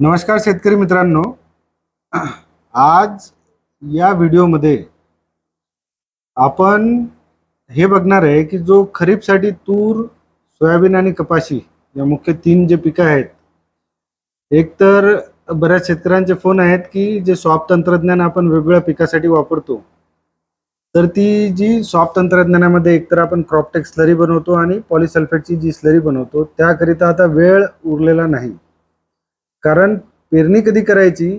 नमस्कार शेतकरी मित्रांनो. आज या व्हिडिओमध्ये आपण हे बघणार आहे की जो खरीपसाठी तूर सोयाबीन आणि कपाशी या मुख्य तीन जे पिकं आहेत एक तर बऱ्याच शेतकऱ्यांचे फोन आहेत की जे सॉफ्ट तंत्रज्ञान आपण वेगवेगळ्या पिकासाठी वापरतो तर ती जी सॉफ्ट तंत्रज्ञानामध्ये एकतर आपण क्रॉपटेक स्लरी बनवतो आणि पॉलिसल्फेटची जी स्लरी बनवतो त्याकरिता आता वेळ उरलेला नाही. कारण पेरणी कधी करायची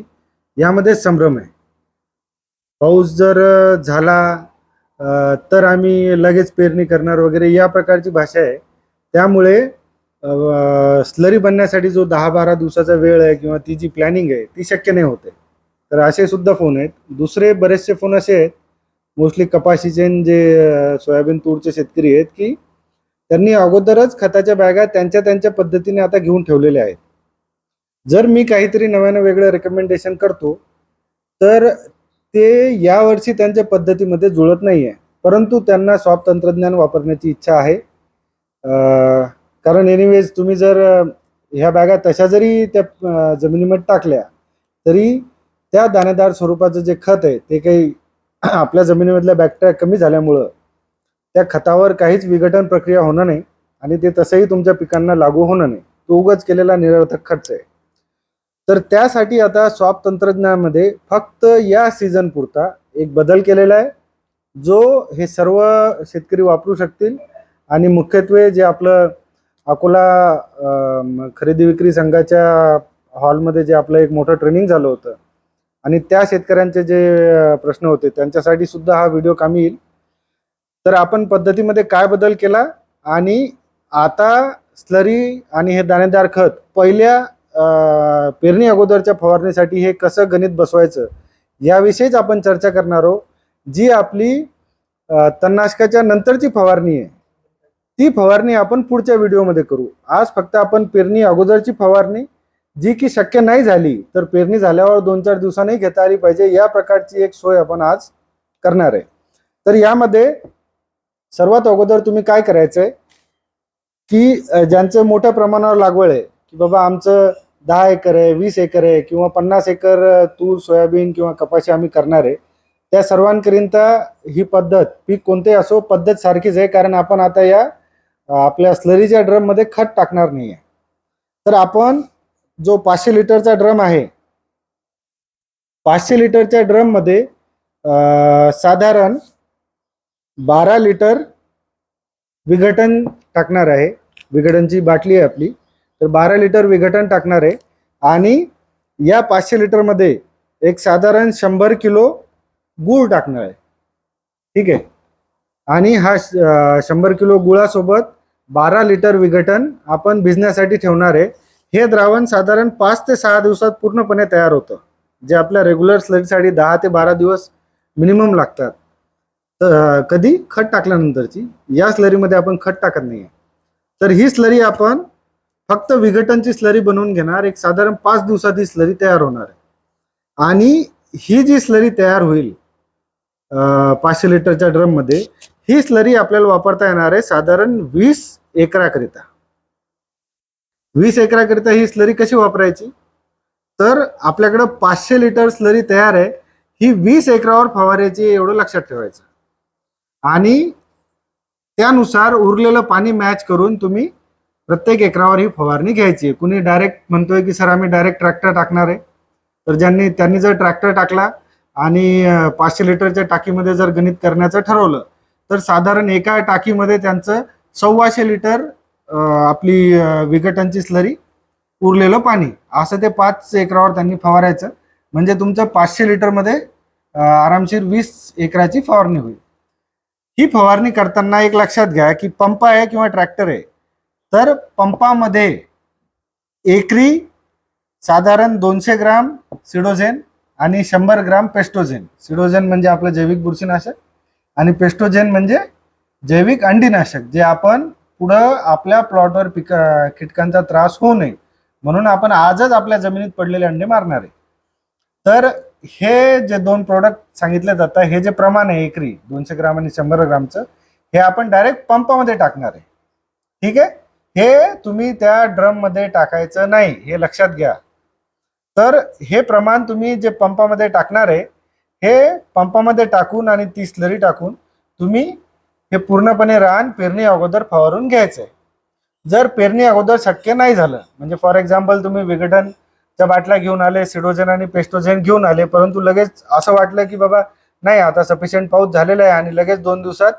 यामध्ये संभ्रम आहे. पाऊस जर झाला तर आम्ही लगेच पेरणी करणार वगैरे या प्रकारची भाषा आहे. त्यामुळे स्लरी बनण्यासाठी जो दहा बारा दिवसाचा वेळ आहे किंवा ती जी प्लॅनिंग आहे ती शक्य नाही होते. तर असे सुद्धा फोन आहेत. दुसरे बरेचसे फोन असे आहेत मोस्टली कपाशीचे जे सोयाबीन तूरचे शेतकरी आहेत की त्यांनी अगोदरच खताच्या बॅगा त्यांच्या त्यांच्या पद्धतीने आता घेऊन ठेवलेल्या आहेत. जर मी काहीतरी नव्यानं वेगळं रेकमेंडेशन करतो तर ते यावर्षी त्यांच्या पद्धतीमध्ये जुळत नाही आहे परंतु त्यांना सॉफ्ट तंत्रज्ञान वापरण्याची इच्छा आहे. कारण एनिवेज तुम्ही जर ह्या बॅगा तशा जरी त्या जमिनीमध्ये टाकल्या तरी त्या दाणेदार स्वरूपाचं जे खत आहे ते काही आपल्या जमिनीमधल्या बॅक्टेरिया कमी झाल्यामुळं त्या खतावर काहीच विघटन प्रक्रिया होणार नाही आणि ते तसंही तुमच्या पिकांना लागू होणार नाही. तो उगाच केलेला निरर्थक खर्च आहे. तर त्यासाठी आता स्वाप तंत्रज्ञानामध्ये फक्त या सीझन पुरता एक बदल केलेला आहे. जो हे सर्व शेतकरी वापरू शकतील आणि मुख्यत्वे जे आपलं अकोला खरेदी विक्री संघाच्या हॉलमध्ये जे आपलं एक मोठं ट्रेनिंग झालं होतं आणि त्या शेतकऱ्यांचे जे प्रश्न होते त्यांच्यासाठी सुद्धा हा व्हिडिओ कामी येईल. तर आपण पद्धतीमध्ये काय बदल केला आणि आता स्लरी आणि हे दाणेदार खत पहिल्या पेरणी अगोदरच्या फवारणीसाठी हे कसं गणित बसवायचं याविषयीच आपण चर्चा करणार आहोत. जी आपली तणनाशकाच्या नंतरची फवारणी आहे ती फवारणी आपण पुढच्या व्हिडिओमध्ये करू. आज फक्त आपण पेरणी अगोदरची फवारणी जी की शक्य नाही झाली तर पेरणी झाल्यावर दोन चार दिवसांनी घेता आली पाहिजे या प्रकारची एक सोय आपण आज करणार आहे. तर यामध्ये सर्वात अगोदर तुम्ही काय करायचंय की ज्यांचं मोठ्या प्रमाणावर लागवड आहे की बाबा आमचं दहा एकर आहे वीस एकर आहे किंवा पन्नास एकर तूर सोयाबीन किंवा कपाशी आम्ही करणार आहे. त्या सर्वांकरिता ही पद्धत पीक कोणतेही असो पद्धत सारखीच आहे. कारण आपण आता या आपल्या स्लरीच्या ड्रममध्ये खत टाकणार नाही आहे तर आपण जो पाचशे लिटरचा ड्रम आहे पाचशे लिटरच्या ड्रममध्ये साधारण बारा लिटर विघटन टाकणार आहे. विघटनची बाटली आहे आपली. तर बारा लिटर विघटन टाकणार आहे. आणि या पाचशे लिटरमध्ये एक साधारण शंभर किलो गूळ टाकणार आहे. ठीक आहे? आणि हा श- शंभर किलो गुळासोबत बारा लिटर विघटन आपण भिजण्यासाठी ठेवणार आहे. हे द्रावण साधारण पाच ते सहा दिवसात पूर्णपणे तयार होतं. जे आपल्या रेग्युलर स्लरीसाठी दहा ते बारा दिवस मिनिमम लागतात. तर कधी? खत टाकल्यानंतरची. या स्लरीमध्ये आपण खत टाकत नाही तर ही स्लरी आपण फक्त विघटनची स्लरी बनवून घेणार एक साधारण पाच दिवसात ही स्लरी तयार होणार आहे. आणि ही जी स्लरी तयार होईल पाचशे लिटरच्या ड्रममध्ये ही स्लरी आपल्याला वापरता येणार आहे साधारण वीस एकराकरिता. वीस एकराकरिता ही स्लरी कशी वापरायची? तर आपल्याकडं पाचशे लिटर स्लरी तयार आहे ही वीस एकरावर फवारायची एवढं लक्षात ठेवायचं. आणि त्यानुसार उरलेलं पाणी मॅच करून तुम्ही प्रत्येक एकरावर ही फवारणी घ्यायची आहे. कुणी डायरेक्ट म्हणतोय की सर आम्ही डायरेक्ट ट्रॅक्टर टाकणार आहे. तर ज्यांनी त्यांनी जर ट्रॅक्टर टाकला आणि पाचशे लिटरच्या टाकीमध्ये जर गणित करण्याचं ठरवलं तर साधारण एका टाकीमध्ये त्यांचं सव्वाशे लिटर आपली विघटनची स्लरी उरलेलं पाणी असं ते पाच एकरावर त्यांनी फवारायचं. म्हणजे तुमचं पाचशे लिटरमध्ये आरामशीर वीस एकराची फवारणी होईल. ही फवारणी करताना एक लक्षात घ्या की पंप आहे किंवा ट्रॅक्टर आहे. तर पंपामध्ये एकरी साधारण दोनशे ग्राम सिडोझेन आणि शंभर ग्राम पेस्टोझेन. सिडोझेन म्हणजे आपलं जैविक बुरशीनाशक आणि पेस्टोझेन म्हणजे जैविक अंडीनाशक जे आपण पुढं आपल्या प्लॉटवर पिक कीटकांचा त्रास होऊ नये म्हणून आपण आजच आपल्या जमिनीत पडलेले अंडे मारणार आहे. तर हे जे दोन प्रोडक्ट सांगितले जातात हे जे प्रमाण आहे एकरी दोनशे ग्राम आणि शंभर ग्रामचं हे आपण डायरेक्ट पंपामध्ये टाकणार आहे. ठीक आहे? हे तुम्ही त्या ड्रममध्ये टाकायचं नाही हे लक्षात घ्या. तर हे प्रमाण तुम्ही जे पंपामध्ये टाकणार आहे हे पंपामध्ये टाकून आणि ती स्लरी टाकून तुम्ही हे पूर्णपणे रान पेरणी अगोदर फवारून घ्यायचं आहे जर पेरणी अगोदर शक्य नाही झालं म्हणजे फॉर एक्झाम्पल तुम्ही विघटनच्या बाटल्या घेऊन आले सिडोजन आणि पेस्टोजन घेऊन आले परंतु लगेच असं वाटलं की बाबा नाही आता सफिशियंट पाऊस झालेला आहे आणि लगेच दोन दिवसात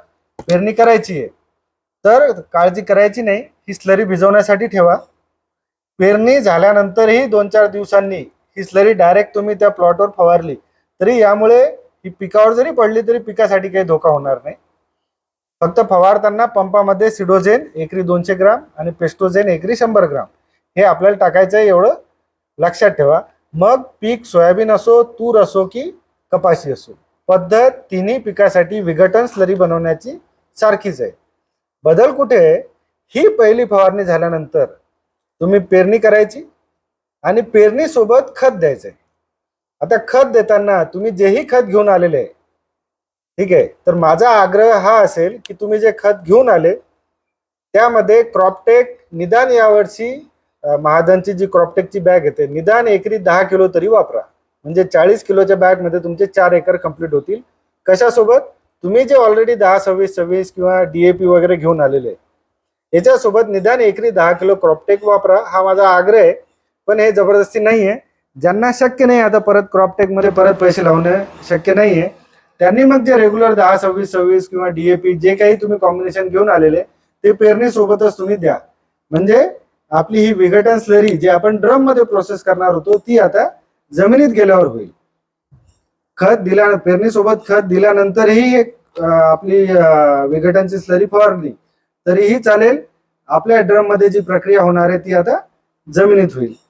पेरणी करायची आहे. तर काळजी करायची नाही. ही स्लरी भिजवण्यासाठी ठेवा. पेरणी झाल्यानंतरही दोन चार दिवसांनी ही स्लरी डायरेक्ट तुम्ही त्या प्लॉटवर फवारली तरी यामुळे ही पिकावर जरी पडली तरी पिकासाठी काही धोका होणार नाही. फक्त फवारताना पंपामध्ये सिडोझेन एकरी दोनशे ग्राम आणि पेस्टोझेन एकरी शंभर ग्राम. हे आपल्याला टाकायचं आहे एवढं लक्षात ठेवा. मग पीक सोयाबीन असो तूर असो की कपाशी असो पद्धत तिन्ही पिकासाठी विघटन स्लरी बनवण्याची सारखीच आहे. बदल कुठे आहे? ही पहिली फवारणी झाल्यानंतर तुम्ही पेरणी करायची आणि पेरणीसोबत खत खत आहे आता खत देताना तुम्ही जेही खत घेऊन आलेले आहे ठीक आहे तर माझा आग्रह हा असेल की तुम्ही जे खत घेऊन आले त्यामध्ये क्रॉपटेक निदान यावर्षी महाजनची महादनची जी क्रॉपटेकची बॅग येते निदान एकरी दहा किलो तरी वापरा. म्हणजे चाळीस किलोच्या बॅगमध्ये तुमचे चार एकर कंप्लीट होतील. कशासोबत? तुम्ही जे ऑलरेडी दहा सव्वीस सव्वीस किंवा डीएपी वगैरे घेऊन आलेले आहे याच्यासोबत निदान एकरी दहा किलो क्रॉपटेक वापरा. हा माझा आग्रह आहे. पण हे जबरदस्ती नाही आहे ज्यांना शक्य नाही आता परत क्रॉपटेकमध्ये परत पैसे लावणं शक्य नाही आहे त्यांनी मग जे रेग्युलर दहा सव्वीस सव्वीस किंवा डीएपी जे काही तुम्ही कॉम्बिनेशन घेऊन आलेले ते पेरणीसोबतच तुम्ही द्या. म्हणजे आपली ही विघटन स्लरी जी आपण ड्रममध्ये प्रोसेस करणार होतो ती आता जमिनीत गेल्यावर होईल. खत दिल्या पेरणीसोबत खत दिल्यानंतरही एक आपली विघटनची स्लरी फवारली. तरीही चालेल. आपल्या ड्रममध्ये जी प्रक्रिया होणार आहे ती आता जमिनीत होईल.